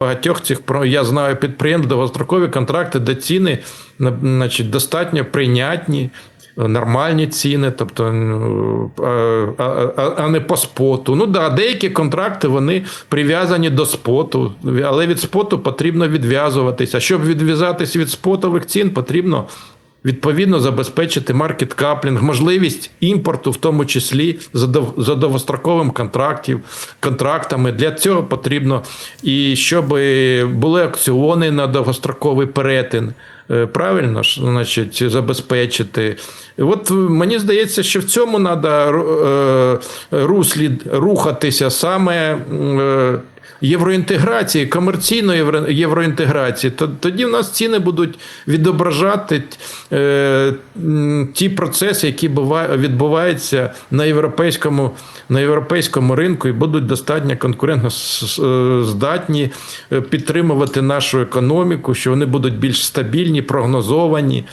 багатьох цих я знаю підприємств довгострокові контракти, де ціни значить, достатньо прийнятні. Нормальні ціни, тобто ну, а, не по споту. Ну да, деякі контракти вони прив'язані до споту, але від споту потрібно відв'язуватися. Щоб відв'язатись від спотових цін, потрібно відповідно забезпечити маркет каплінг, можливість імпорту, в тому числі за дов- за довгостроковим контрактів, контрактами. Для цього потрібно і щоб були акціони на довгостроковий перетин. Е, Правильно ж, значить, забезпечити. От мені здається, що в цьому треба руслі рухатися саме е, євроінтеграції, комерційної євроінтеграції. То- Тоді в нас ціни будуть відображати е, ті процеси, які бува- відбуваються на європейському, на європейському ринку, і будуть достатньо конкурентно е, здатні е, підтримувати нашу економіку, що вони будуть більш стабільні, прогнозовані.